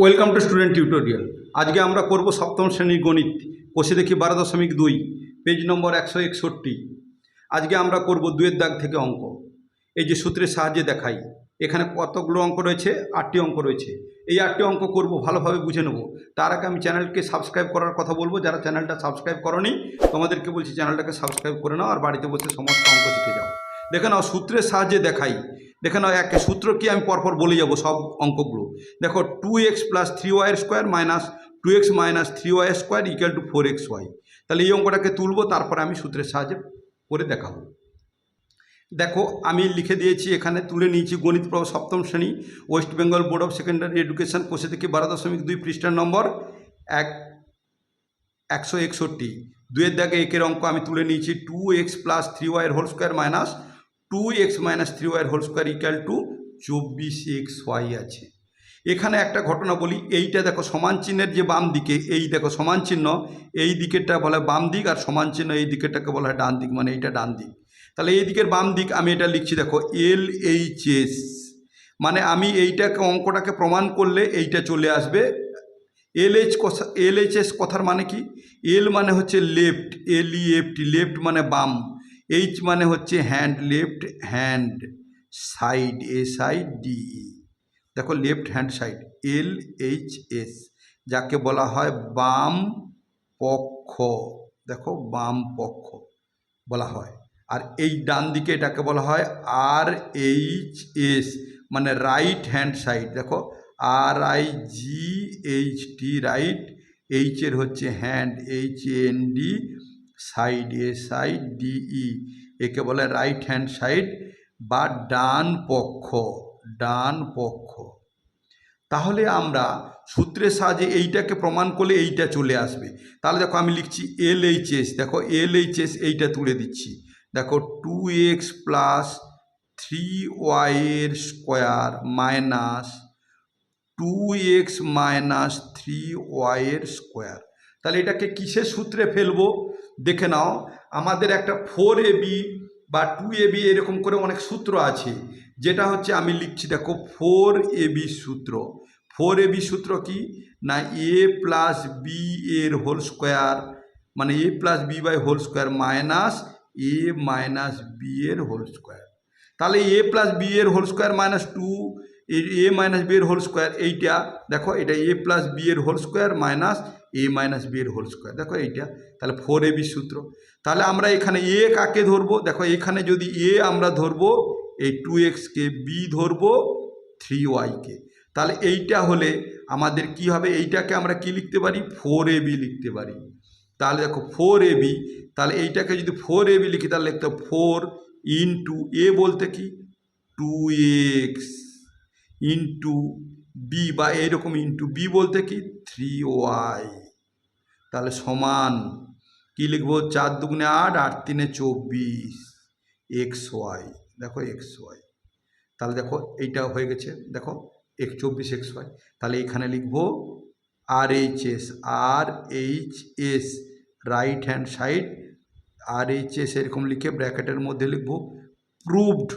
Welcome to student tutorial আজকে আমরা করব সপ্তম শ্রেণির গণিত। কষে দেখি বারো দশমিক দুই পেজ নম্বর একশো একষট্টি। আজকে আমরা করব দুয়ের দাগ থেকে অঙ্ক। এই যে সূত্রের সাহায্যে দেখাই, এখানে কতগুলো অঙ্ক রয়েছে? আটটি অঙ্ক রয়েছে। এই আটটি অঙ্ক করব ভালোভাবে বুঝে নেব। তার আগে আমি চ্যানেলকে সাবস্ক্রাইব করার কথা বলব। যারা চ্যানেলটা সাবস্ক্রাইব করনি, তোমাদেরকে বলছি চ্যানেলটাকে সাবস্ক্রাইব করে নাও আর বাড়িতে বসে সমস্ত অঙ্ক শিখে যাও। দেখে নাও, সূত্রের সাহায্যে দেখাই দেখে নাও এক, সূত্র কি আমি পরপর বলে যাব, সব অঙ্কগুলো। দেখো two X plus three Y square minus two X minus three Y square equal to four X Y তাহলে এই অঙ্কটাকে তুলবো, তারপরে আমি সূত্রের সাহায্যে করে দেখাবো। দেখো, আমি লিখে দিয়েছি, এখানে তুলে নিয়েছি গণিত প্রভ সপ্তম শ্রেণি, West Bengal Board of Secondary Education, কোষে থেকে বারো দশমিক দুই পৃষ্ঠার নম্বর, এক, একশো একষট্টি। দুয়ের দাগে একের অঙ্ক আমি তুলে নিয়েছি টু এক্স প্লাস থ্রি ওয়াইয়ের whole square minus two X minus three ওয়াইয়ের হোল স্কোয়ার ইকাল টু চব্বিশ এক্স ওয়াই আছে। এখানে একটা ঘটনা বলি, এইটা দেখো সমান চিহ্নের যে বাম দিকে, এই দেখো সমান চিহ্ন, এই দিকেরটা বলে বাম দিক আর সমান চিহ্ন এই দিকেরটাকে বলা হয় ডান দিক মানে এইটা ডান দিক। তাহলে এই দিকের বাম দিক আমি এটা লিখছি দেখো, এল এইচ এস মানে আমি এইটাকে, অঙ্কটাকে প্রমাণ করলে এইটা চলে আসবে। এল এইচ কথা, এল এইচ এস কথার মানে কি? এল মানে হচ্ছে left L E F left মানে বাম। এইচ মানে হচ্ছে hand left hand side a side D দেখো left hand side L H S যাকে বলা হয় বাম পক্ষ। দেখো বাম পক্ষ বলা হয়। আর এই ডান দিকে এটাকে বলা হয় আর এইচ এস মানে রাইট হ্যান্ড সাইড দেখো R I G H T right এইচের হচ্ছে hand H N D side a side D E একে বলে রাইট হ্যান্ড সাইড বা ডান পক্ষ ডান পক্ষ। তাহলে আমরা সূত্রের সাহায্যে এইটাকে প্রমাণ করলে এইটা চলে আসবে। তাহলে দেখো আমি লিখছি এল এইচ এস দেখো এল এইচ এস এইটা তুলে দিচ্ছি। দেখো টু এক্স প্লাস থ্রি ওয়াইয়ের square minus two X minus three ওয়াইয়ের স্কোয়ার তাহলে এটাকে কিসের সূত্রে ফেলব? দেখে নাও, আমাদের একটা ফোর এ বি বা টু এ বি এরকম করে অনেক সূত্র আছে। যেটা হচ্ছে আমি লিখছি, দেখো ফোর এ বি সূত্র। ফোর এ বি সূত্র কি? না এ প্লাস বি এর হোল স্কোয়ার মানে A plus B by whole square minus A minus B এর হোল স্কোয়ার তাহলে এ প্লাস বি এর whole square minus two A minus B এর হোল স্কোয়ার এইটা, দেখো এটা এ প্লাস বি এর whole square minus A minus B এর whole square দেখো এইটা, তাহলে ফোর এ বি সূত্র। তাহলে আমরা এখানে এ কাকে ধরবো? দেখো এখানে যদি এ আমরা ধরবো, এই টু এক্সকে বি ধরবো থ্রি ওয়াইকে তাহলে এইটা হলে আমাদের কি হবে? এইটাকে আমরা কি লিখতে পারি? ফোর এ বি লিখতে পারি। তাহলে দেখো ফোর এ বি তাহলে এইটাকে যদি ফোর এ বি লিখি, তাহলে লিখতে ফোর ইন্টু এ বলতে কি? টু এক্স ইন্টু বি বা এরকম ইন্টু বি বলতে কি? থ্রি ওয়াই তাহলে সমান কি লিখব? চার দুগুণে আট আট তিনে চব্বিশ। এক্স ওয়াই দেখো এক্স ওয়াই তাহলে দেখো এইটা হয়ে গেছে। দেখো এক চব্বিশ এক্স ওয়াই তাহলে এখানে লিখব R H S R H S right hand side R H S এরকম লিখে ব্র্যাকেটের মধ্যে লিখব। Proved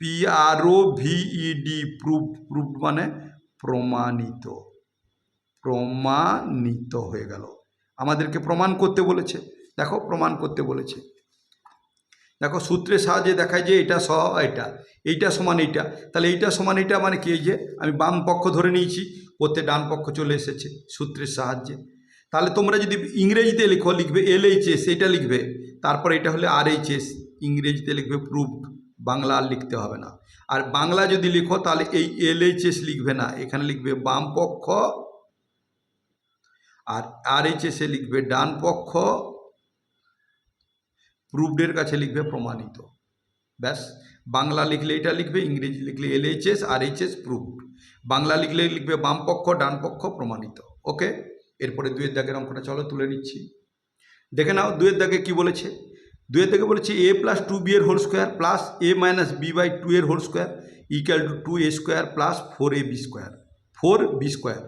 P R O V E D proof proof মানে প্রমাণিত। প্রমাণিত হয়ে গেল। আমাদেরকে প্রমাণ করতে বলেছে। দেখো, প্রমাণ করতে বলেছে। দেখো, সূত্রের সাহায্যে দেখায় যে এটা সহ এটা, এইটা সমান এইটা। তাহলে এইটা সমান এইটা মানে কি? যে আমি বাম পক্ষ ধরে নিয়েছি, ওতে ডান পক্ষ চলে এসেছে সূত্রের সাহায্যে। তাহলে তোমরা যদি ইংরেজিতে লিখো, লিখবে এল এইচ এস এইটা লিখবে। তারপর এটা হলে আর এইচ এস ইংরেজিতে লিখবে প্রুভড বাংলা আর লিখতে হবে না। আর বাংলা যদি লিখো, তাহলে এই এল এইচ এস লিখবে না। এখানে লিখবে বাম পক্ষ, আর আর এইচ এসে লিখবে ডান পক্ষ প্রুভডের কাছে লিখবে প্রমাণিত। ব্যাস, বাংলা লিখলে এটা লিখবে, ইংরেজি লিখলে L H S R H S proved. Bangla লিখলে লিখবে বাম পক্ষ, ডান পক্ষ প্রমাণিত। ওকে? এরপরে দুয়ের দাগের অঙ্কটা চলো তুলে নিচ্ছি। দেখে নাও দুয়ের দাগে কি বলেছে? দুয়ের থেকে বলেছে এ প্লাস টু বি এর whole square plus A minus B by two এর whole square equal to two A square plus four A B square four B square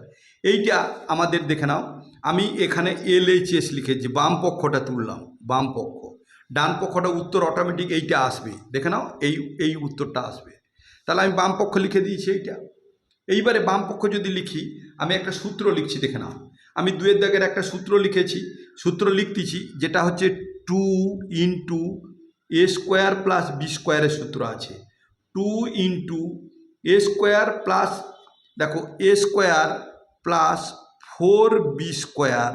এইটা আমাদের দেখে নাও। আমি এখানে এল এইচ এস লিখেছি বাম পক্ষটা তুললাম, বাম পক্ষ। ডান পক্ষটা উত্তর অটোমেটিক এইটা আসবে। দেখে নাও, এই এই উত্তরটা আসবে। তাহলে আমি বাম পক্ষ লিখে দিয়েছি এইটা। এইবারে বাম পক্ষ যদি লিখি, আমি একটা সূত্র লিখছি, দেখে নাও। আমি দুয়ের দাগের একটা সূত্র লিখেছি, সূত্র লিখতেছি, যেটা হচ্ছে two into A square plus B স্কোয়ারের সূত্র আছে। Two into A square plus দেখো A square plus four B square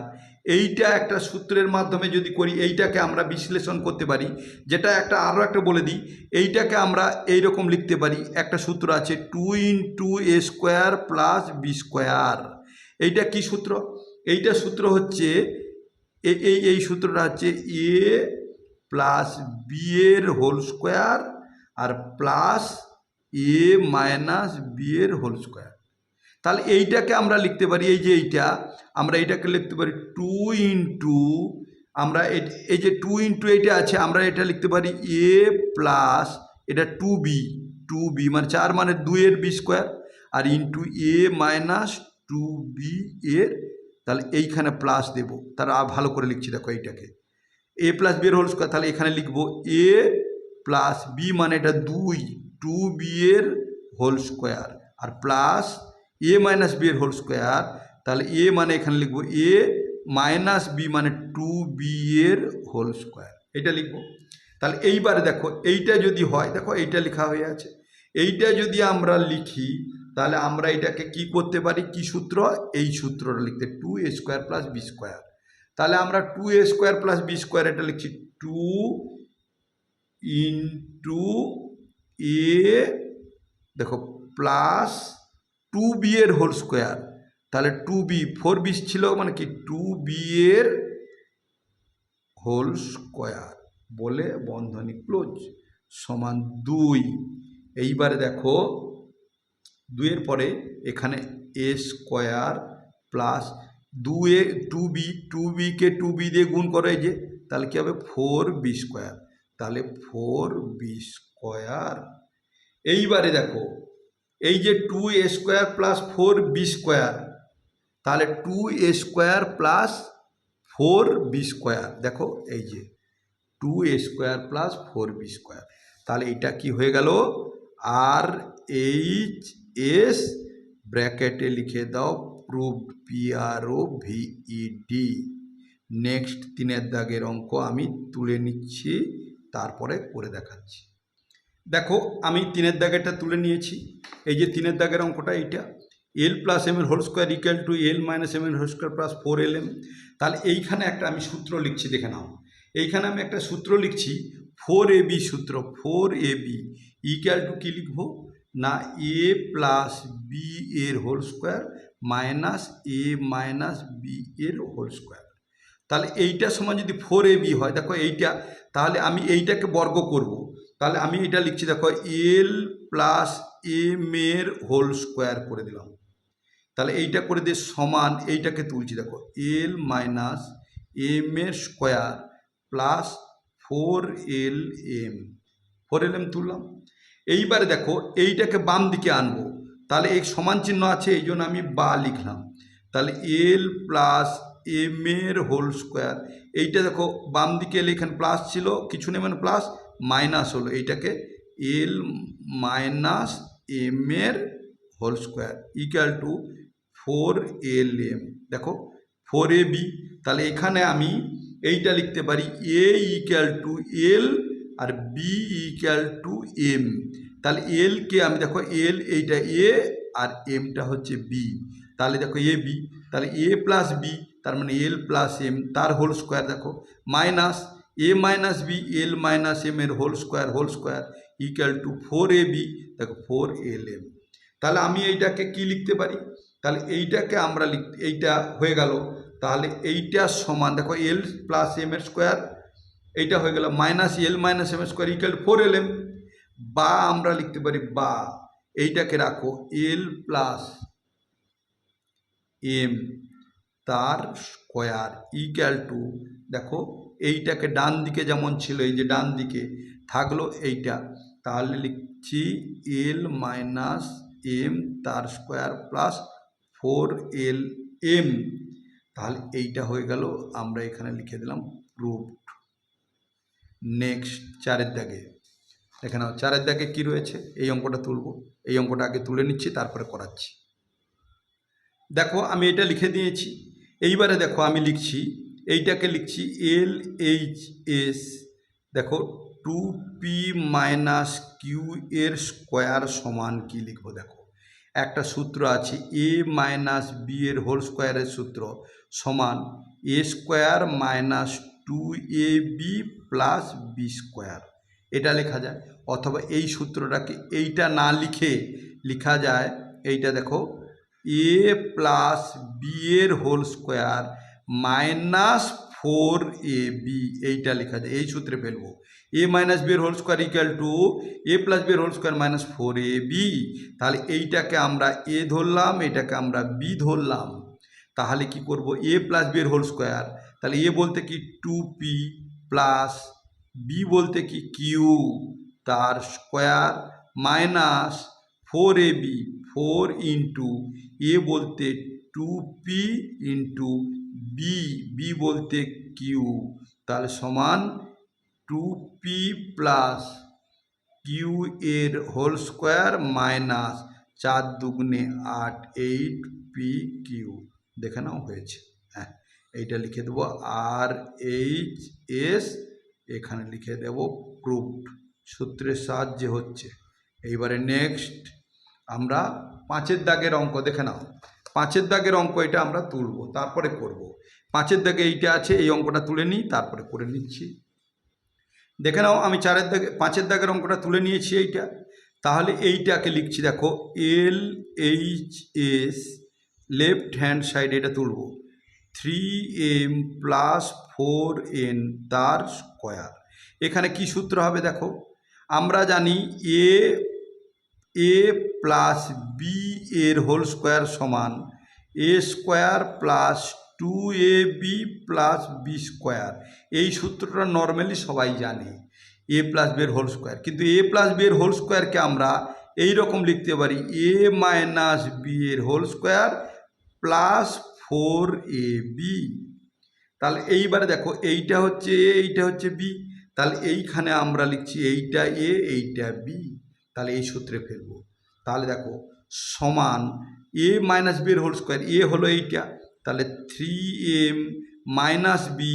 এইটা একটা সূত্রের মাধ্যমে যদি করি, এইটাকে আমরা বিশ্লেষণ করতে পারি। যেটা একটা আরও একটা বলে দিই, এইটাকে আমরা এই রকম লিখতে পারি, একটা সূত্র আছে two into A square plus B square এইটা কি সূত্র? এইটা সূত্র হচ্ছে এই এই সূত্রটা হচ্ছে এ প্লাস বি এর হোল স্কোয়ার আর প্লাস এ মাইনাস বি এর হোল স্কোয়ার। তাহলে এইটাকে আমরা লিখতে পারি, এই যে এইটা, আমরা এইটাকে লিখতে পারি টু ইন্টু, আমরা এই যে টু ইন্টু এইটা আছে, আমরা এটা লিখতে পারি এ প্লাস, এটা টু বি টু বি মানে চার মানে দুইয়ের B square, R into A minus two B এর তাহলে এইখানে প্লাস দেবো। তারা ভালো করে লিখছি, দেখো এইটাকে। এ প্লাস বি এর হোল স্কোয়ার তাহলে এখানে লিখব এ প্লাস বি মানে এটা দুই টু বি এর হোল স্কোয়ার আর প্লাস এ মাইনাস বি এর হোল স্কোয়ার তাহলে এ মানে এখানে লিখব এ মাইনাস বি মানে টু বি এর হোল স্কোয়ার এটা লিখব। তাহলে এইবারে দেখো, এইটা যদি হয়, দেখো এইটা লেখা হয়ে আছে। এইটা যদি আমরা লিখি তাহলে আমরা এটাকে কি করতে পারি? কি সূত্র? এই সূত্রটা লিখতে two A square plus B square তাহলে আমরা two A square plus B square এটা লিখছি টু ইন্টু এ দেখো প্লাস টু বি এর হোল স্কোয়ার তাহলে টু বি ফোর বি ছিল মানে কি? টু বি এর হোল স্কোয়ার বলে বন্ধনী ক্লোজ সমান দুই। এইবারে দেখো দুইয়ের পরে এখানে এ স্কোয়ার প্লাস দুয়ে টু বি টু বিকে টু বি দিয়ে গুণ করে যে, তাহলে কী হবে? ফোর বি স্কোয়ার তাহলে ফোর বি স্কোয়ার এইবারে দেখো, এই যে two A square plus four B square তাহলে two A square plus four B square দেখো, এই যে two A square plus four B square তাহলে এটা কি হয়ে গেল? আর এইচ এস ব্র্যাকেটে লিখে দাও proved P R O V E D next তিনের দাগের অঙ্ক আমি তুলে নিচ্ছি, তারপরে করে দেখাচ্ছি। দেখো, আমি তিনের দাগেরটা তুলে নিয়েছি। এই যে তিনের দাগের অঙ্কটা এইটা এল প্লাস এম এর whole square equal to L minus M এর whole square plus four L M তাহলে এইখানে একটা আমি সূত্র লিখছি, দেখে নাও। এইখানে আমি একটা সূত্র লিখছি ফোর এ বি সূত্র four A B equal to কী লিখব? না এ প্লাস বি এর whole square minus A minus B এর হোল স্কোয়ার। তাহলে এইটা সমান যদি ফোর এ বি হয়, দেখো এইটা, তাহলে আমি এইটাকে বর্গ করব। তাহলে আমি এটা লিখছি, দেখো এল প্লাস এম এর হোল স্কোয়ার করে দিলাম। তাহলে এইটা করে দিয়ে সমান এইটাকে তুলছি, দেখো এল মাইনাস এম এর square plus four L M four L M তুললাম। এইবারে দেখো এইটাকে বাম দিকে আনব। তাহলে এই সমান চিহ্ন আছে, এই জন্য আমি বা লিখলাম। তাহলে এল প্লাস এম এর হোল স্কোয়ার এইটা দেখো বাম দিকে এলে এখানে প্লাস ছিল, কিছু নেই মানে প্লাস মাইনাস হলো। এইটাকে এল মাইনাস এম এর whole square equal to four L M দেখো ফোর এ বি তাহলে এখানে আমি এইটা লিখতে পারি এ ইকুয়াল টু এল আর বি ইকুয়াল টু এম তাহলে এল কে আমি দেখো এল এইটা এ আর এমটা হচ্ছে বি তাহলে দেখো এ বি তাহলে এ প্লাস বি তার মানে এল প্লাস এম তার হোল স্কোয়ার দেখো। Minus A minus B L minus M এর whole square whole square equal to four A B দেখো ফোর এল এম তাহলে আমি এইটাকে কি লিখতে পারি? তাহলে এইটাকে আমরা লিখ, এইটা হয়ে গেল। তাহলে এইটা সমান, দেখো এল প্লাস এম এর স্কোয়ার এইটা হয়ে গেল। Minus L minus M square equal four L M বা আমরা লিখতে পারি বা। এইটাকে রাখো এল প্লাস এম তার স্কোয়ার ইকুয়াল টু দেখো, এইটাকে ডান দিকে যেমন ছিল, এই যে ডান দিকে থাকল এইটা। তাহলে লিখছি এল মাইনাস এম তার square plus four L M তাহলে এইটা হয়ে গেল, আমরা এখানে লিখে দিলাম প্রুভড নেক্সট চারের দাগে। এখানে চারের দাগে কী রয়েছে? এই অঙ্কটা তুলব। এই অঙ্কটা আগে তুলে নিচ্ছি, তারপরে করাচ্ছি। দেখো, আমি এটা লিখে দিয়েছি। এইবারে দেখো, আমি লিখছি, এইটাকে লিখছি এল এইচ এস। দেখো, টু পি মাইনাস কিউ এর স্কোয়ার সমান কি লিখব দেখো? একটা সূত্র আছে, এ মাইনাস বি এর হোল স্কোয়ারের সূত্র সমান A square minus two A B plus B square. এটা লেখা যায়। অথবা এই সূত্রটাকে এইটা না লিখে লেখা যায়, এইটা দেখো, এ প্লাস বি এর whole square minus four A B, এইটা লেখা যায়, এই সূত্রে ফেলব। এ মাইনাস বি এর whole square equal to A plus B এর whole square minus four A B, তাহলে এইটাকে আমরা এ ধরলাম, এটাকে আমরা বি ধরলাম। তাহলে কি করব? এ প্লাস বি এর হোল স্কোয়ার, তাহলে এ বলতে কি? টু পি প্লাস বি বলতে কি কিউ তার square minus four A B four into A বলতে two P into B B বলতে কিউ তাহলে সমান টু পি প্লাস কিউ এর হোল স্কোয়ার মাইনাস চার দুগুণে আট এইট পি কিউ দেখে নাও হয়েছে হ্যাঁ এইটা লিখে দেবো আর এইচ এস এখানে লিখে দেব প্রুফড সূত্রের সাহায্যে হচ্ছে। এইবারে নেক্সট আমরা পাঁচের দাগের অঙ্ক দেখে নাও। পাঁচের দাগের অঙ্ক এটা আমরা তুলব, তারপরে করব। পাঁচের দাগে এইটা আছে, এই অঙ্কটা তুলে নিই, তারপরে করে নিচ্ছি। দেখে নাও, আমি চারের দাগে, পাঁচের দাগের অঙ্কটা তুলে নিয়েছি এইটা। তাহলে এইটাকে লিখছি, দেখো L H S left hand side এটা তুলব। Three M plus four N তার স্কোয়ার এখানে কি সূত্র হবে দেখো? আমরা জানি এ এ প্লাস বি এর হোল স্কোয়ার সমান A square plus two A B plus B square এই সূত্রটা নর্মালি সবাই জানে এ প্লাস বি এর হোল স্কোয়ার কিন্তু এ প্লাস বি এর হোল স্কোয়ারকে আমরা এই রকম লিখতে পারি এ মাইনাস বি এর whole square plus four A B. তাহলে এইবারে দেখো, এইটা হচ্ছে এ, এইটা হচ্ছে বি। তাহলে এইখানে আমরা লিখছি এইটা এ, এইটা বি। তাহলে এই সূত্রে ফেলব। তাহলে দেখো, সমান এ মাইনাস বি এর হোল স্কোয়ার, এ হলো এইটা। তাহলে three M minus B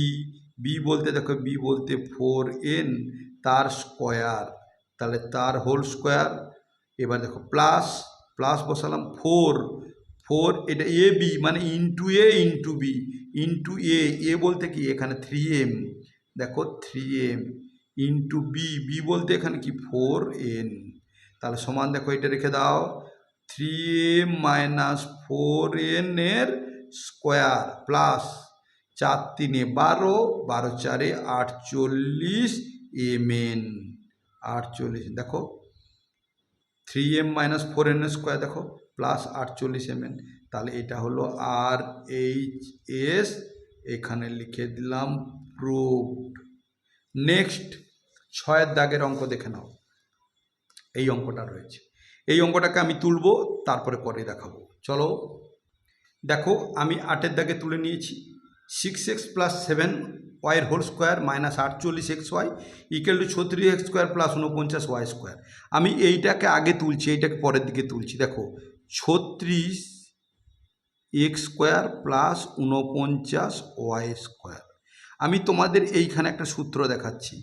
B বলতে দেখো, বি বলতে ফোর এন, তার স্কোয়ার। তাহলে তার হোল স্কোয়ার, এবার দেখো, প্লাস প্লাস বসালাম ফোর। ফোর, এটা এ বি মানে into A into B into A A বলতে কি? এখানে থ্রি এম দেখো three M into B B বলতে এখানে কি? ফোর এন তাহলে সমান দেখো এটা রেখে দাও three M minus four N এর স্কোয়ার প্লাস চার তিনে বারো বারো চারে আটচল্লিশ এম এন আটচল্লিশ, দেখো three M minus four N square দেখো প্লাস আটচল্লিশ এম এন তাহলে এটা হলো আর এইচ এস এখানে লিখে দিলাম প্রুভড নেক্সট ছয়ের দাগের অঙ্ক দেখে নাও। এই অঙ্কটা রয়েছে। এই অঙ্কটাকে আমি তুলব, তারপরে করে দেখাবো। চলো, দেখো, আমি আটের দাগে তুলে নিয়েছি। সিক্স এক্স প্লাস সেভেন ওয়াইয়ের হোল স্কোয়ার মাইনাস আটচল্লিশ এক্স ওয়াই ইকুয়াল টু ছত্রিশ এক্স স্কোয়ার প্লাস উনপঞ্চাশ ওয়াই স্কোয়ার আমি এইটাকে আগে তুলছি, এইটাকে পরের দিকে তুলছি। দেখো ছত্রিশ এক্স স্কোয়ার প্লাস উনপঞ্চাশ ওয়াই স্কোয়ার। আমি তোমাদের এইখানে একটা সূত্র দেখাচ্ছি।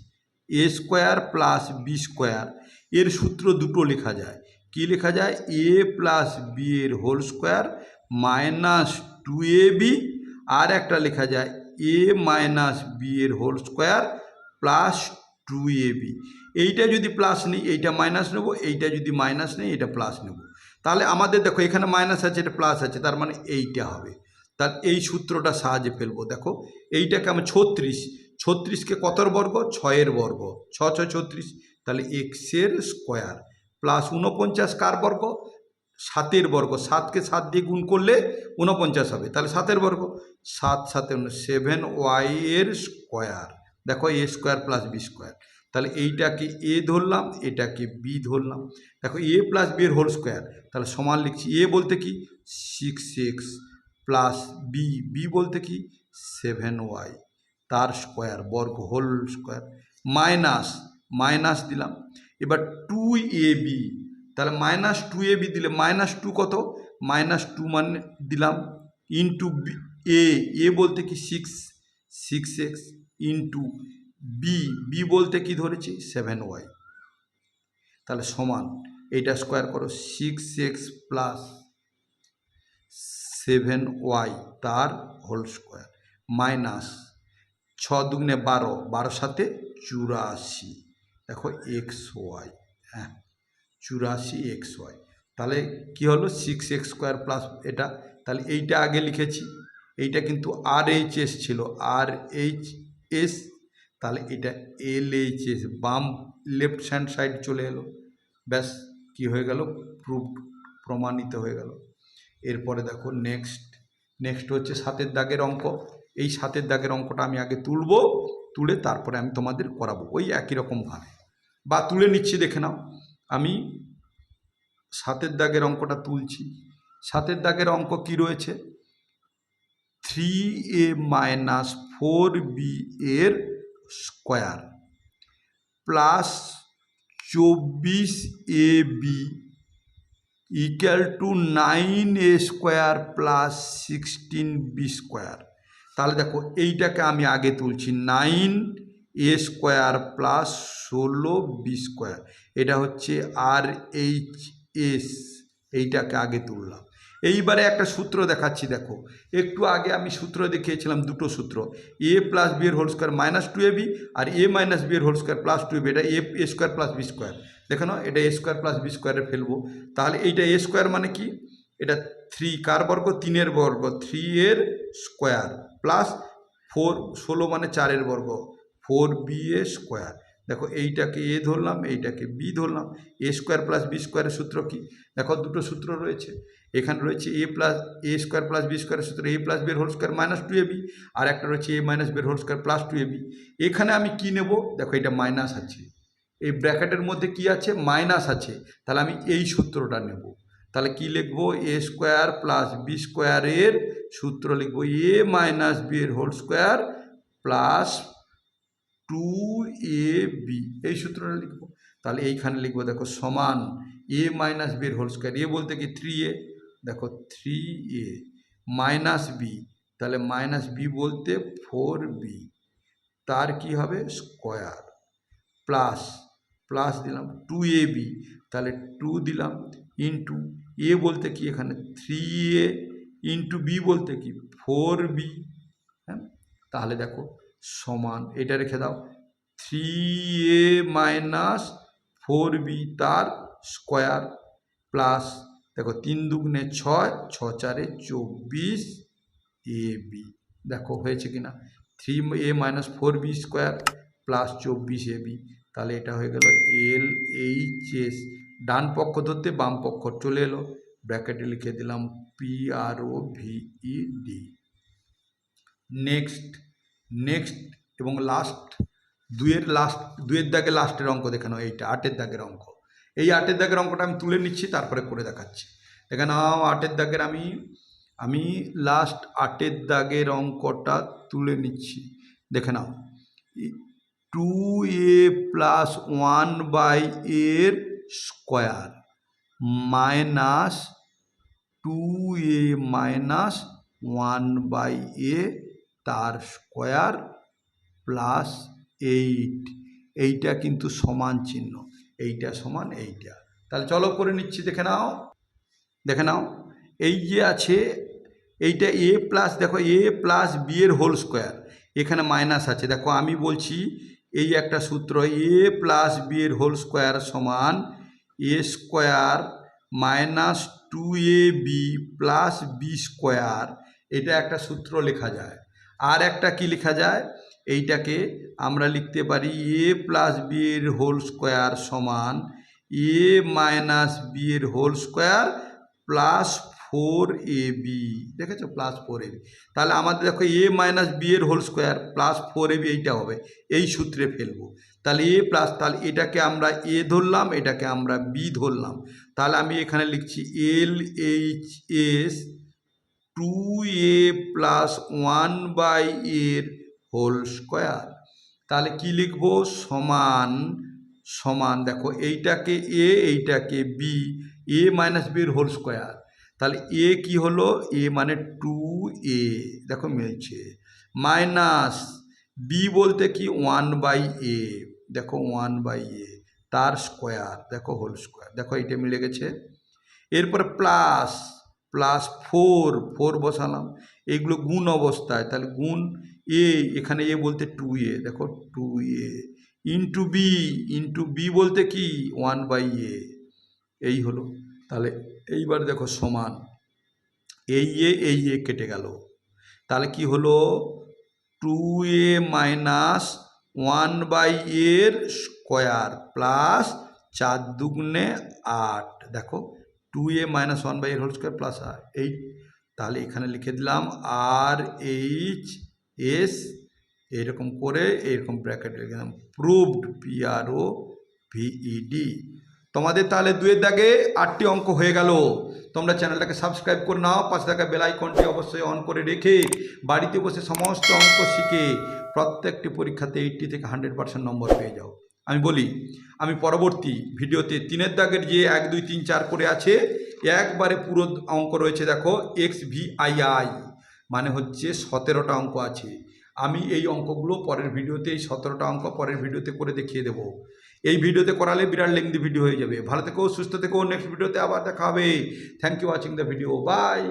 A square plus B square, এর সূত্র দুটো লেখা যায়। কি লেখা যায়? এ প্লাস বি এর whole square minus two A B, আর একটা লেখা যায় এ মাইনাস বি এর whole square plus two A B. এইটা যদি প্লাস নিই, এইটা মাইনাস নেব, এইটা যদি মাইনাস নেই, এটা প্লাস নেব। তাহলে আমাদের দেখো, এখানে মাইনাস আছে, এটা প্লাস আছে, তার মানে এইটা হবে। তার এই সূত্রটা সাহায্যে ফেলব। দেখো, এইটাকে আমি ছত্রিশ ছত্রিশকে কতর বর্গ? ছয়ের বর্গ। ছ ছয় ছত্রিশ, তাহলে এক্সের স্কোয়ার প্লাস উনপঞ্চাশ কার বর্গ? সাতের বর্গ। সাতকে সাত দিয়ে গুণ করলে উনপঞ্চাশ হবে। তাহলে সাতের বর্গ। সাত, সাতে সেভেন ওয়াই এর স্কোয়ার দেখো A square plus B square তাহলে এইটাকে এ ধরলাম এটাকে বি ধরলাম? দেখো এ প্লাস বি এর হোল স্কোয়ার তাহলে সমান লিখছি। এ বলতে কি? Six X plus B B বলতে কি? সেভেন ওয়াই তার স্কোয়ার বর্গ হোল স্কোয়ার মাইনাস মাইনাস দিলাম। এবার টু এ বি তাহলে মাইনাস টু এ বি দিলে মাইনাস টু কত? মাইনাস টু মানে দিলাম ইন্টু এ এ বলতে কি? Six six X into B B বলতে কি ধরেছি? সেভেন ওয়াই তাহলে সমান, এইটা স্কোয়ার করো six X plus seven Y তার হোল স্কোয়ার মাইনাস ছ দুগুণে বারো বারো সাথে চুরাশি। দেখো এক্স ওয়াই হ্যাঁ চুরাশি এক্স ওয়াই তাহলে কি হলো? সিক্স এক্স স্কোয়ার প্লাস এটা। তাহলে এইটা আগে লিখেছি। এইটা কিন্তু আর এইচ এস ছিল। আর এইচ এস তাহলে এটা এল এইচ এস বাম লেফট হ্যান্ড সাইড চলে এলো। ব্যাস, কি হয়ে গেল? প্রুফ প্রমাণিত হয়ে গেল। এরপরে দেখো নেক্সট নেক্সট হচ্ছে সাতের দাগের অঙ্ক। এই সাতের দাগের অঙ্কটা আমি আগে তুলব, তুলে তারপরে আমি তোমাদের করাবো। ওই একই রকমভাবে বা তুলে নিচ্ছি, দেখে নাও। আমি সাতের দাগের অঙ্কটা তুলছি। সাতের দাগের অঙ্ক কি রয়েছে? Three A minus four B এর স্কোয়ার প্লাস চব্বিশ A B equal to nine A square plus sixteen B square তাহলে দেখো, এইটাকে আমি আগে তুলছি নাইন এ স্কোয়ার প্লাস ষোলো বি স্কোয়ার এটা হচ্ছে আর এইচ এস এইটাকে আগে তুললাম। এইবারে একটা সূত্র দেখাচ্ছি, দেখো। একটু আগে আমি সূত্র দেখিয়েছিলাম, দুটো সূত্র। এ প্লাস বি এর whole square minus two A B R A minus B এর whole square plus two A B এটা A A square plus B square দেখো না এটা এ স্কোয়ার প্লাস বি স্কোয়ারে ফেলব। তাহলে এইটা এ স্কোয়ার মানে কি? এটা থ্রি কার বর্গ? তিনের বর্গ। থ্রি এর স্কোয়ার প্লাস ফোর ষোলো মানে চারের বর্গ। ফোর বি এ স্কোয়ার দেখো এইটাকে এ ধরলাম, এইটাকে বি ধরলাম, এ স্কোয়ার প্লাস বি স্কোয়ারের সূত্র কি? দেখো দুটো সূত্র রয়েছে, এখানে রয়েছে A plus, A square plus B স্কোয়ারের সূত্র, A plus B whole square minus two A B, আর একটা রয়েছে এ মাইনাস বের whole square plus two A এখানে আমি কি নেব? দেখো এটা মাইনাস আছে, এই ব্র্যাকেটের মধ্যে কি আছে? মাইনাস আছে, তাহলে আমি এই সূত্রটা নেব। তাহলে কি লিখব? এ স্কোয়ার প্লাস বি স্কোয়ারের সূত্র লিখব, এ মাইনাস বি এর whole square plus two A B, এই সূত্রটা লিখব। তাহলে এইখানে লিখব, দেখো, সমান এ মাইনাস বি এর হোল স্কোয়ার, এ বলতে কি থ্রি এ? দেখো থ্রি এ মাইনাস বি, তাহলে মাইনাস বি বলতে ফোর বি তার কি হবে? স্কোয়ার প্লাস প্লাস দিলাম টু এ বি তাহলে টু দিলাম ইন্টু এ বলতে কি এখানে? থ্রি এ ইন্টু বি বলতে কি? ফোর বি হ্যাঁ? তাহলে দেখো সমান, এটা রেখে দাও। Three A minus four B তার স্কোয়ার প্লাস দেখো, তিন দুগুণে ছয় ছ চারে চব্বিশ এ বি দেখো, হয়েছে কি না? Three A minus four B square plus চব্বিশ এ বি তাহলে এটা হয়ে গেল এল এইচ এস। ডান পক্ষ ধরতে বাম পক্ষ চলে এলো। ব্র্যাকেটে লিখে দিলাম P R O V E D next next এবং লাস্ট দুয়ের লাস্ট দুয়ের দাগে লাস্টের অঙ্ক দেখানো, এইটা আটের দাগের অঙ্ক। এই আটের দাগের অঙ্কটা আমি তুলে নিচ্ছি, তারপরে করে দেখাচ্ছি। দেখে আটের দাগের আমি আমি লাস্ট আটের দাগের অঙ্কটা তুলে নিচ্ছি। দেখে নাও। Two A plus one by এর square minus two A minus one by A তার স্কোয়ার প্লাস এইট। এইটা কিন্তু সমান চিহ্ন। এইটা সমান এইটা। তাহলে চলো করে নিচ্ছি, দেখে নাও। দেখে নাও। এই যে আছে, এইটা এ প্লাস, দেখো এ প্লাস বি এর হোল স্কোয়ার। এখানে মাইনাস আছে। দেখো আমি বলছি, এই একটা সূত্র এ প্লাস বি এর হোল স্কোয়ার সমান A square minus two A B plus B square. এটা একটা সূত্র লেখা যায়। আর একটা কি লেখা যায়? এইটাকে আমরা লিখতে পারি এ প্লাস বি এর হোল স্কোয়ার সমান এ মাইনাস বি এর whole square plus four A B দেখেছ? প্লাস ফোর এ বি তাহলে আমাদের দেখো এ মাইনাস বি এর whole square plus four A B এইটা হবে। এই সূত্রে ফেলব। তাহলে এ প্লাস তাহলে এটাকে আমরা এ ধরলাম, এটাকে আমরা বি ধরলাম। তাহলে আমি এখানে লিখছি L H S two A plus one by এর হোল স্কোয়ার তাহলে কি লিখব? সমান সমান, দেখো, এইটাকে এ এইটাকে বি এ মাইনাস বির হোল স্কোয়ার তাহলে এ কি হলো? এ মানে টু এ দেখো, মিলছে। মাইনাস বি বলতে কি? ওয়ান বাই এ দেখো ওয়ান বাই এ তার স্কোয়ার দেখো হোল স্কোয়ার দেখো এটা মিলে গেছে। এরপরে প্লাস প্লাস ফোর ফোর বসালাম। এইগুলো গুণ অবস্থায়, তাহলে গুণ এ এখানে এ বলতে টু এ দেখো two A into B into B বলতে কি? ওয়ান বাই এ এই হলো। তাহলে এইবার দেখো সমান। এই এ এই এ কেটে গেল। তাহলে কি হলো? Two A minus one by এর স্কোয়ার প্লাস চার দুগুণে আট। দেখো two A minus one by এর হোল স্কোয়ার প্লাস আর এইট তাহলে এখানে লিখে দিলাম আর এইচ এস এরকম করে এরকম ব্র্যাকেট লিখে দিলাম। প্রুভড পিআরও ভিইডি তোমাদের তাহলে দুয়ের দাগে আটটি অঙ্ক হয়ে গেল। তোমরা চ্যানেলটাকে সাবস্ক্রাইব করে নাও, পাশে থাকা বেল আইকনটি অবশ্যই অন করে রেখে বাড়িতে বসে সমস্ত অঙ্ক শিখে প্রত্যেকটি পরীক্ষাতে এইটটি থেকে হান্ড্রেড পার্সেন্ট নম্বর পেয়ে যাও। আমি বলি, আমি পরবর্তী ভিডিওতে তিনের দাগের যে এক, দুই, তিন, চার করে আছে, একবারে পুরো অঙ্ক রয়েছে দেখো, এক্স ভি আই আই মানে হচ্ছে সতেরোটা অঙ্ক আছে। আমি এই অঙ্কগুলো পরের ভিডিওতে, এই সতেরোটা অঙ্ক পরের ভিডিওতে করে দেখিয়ে দেবো। এই ভিডিওতে করালে বিরাট লেংদি ভিডিও হয়ে যাবে। ভালো থেকো, সুস্থ থেকো নেক্সট ভিডিওতে আবার দেখা হবে। Thank you watching the video bye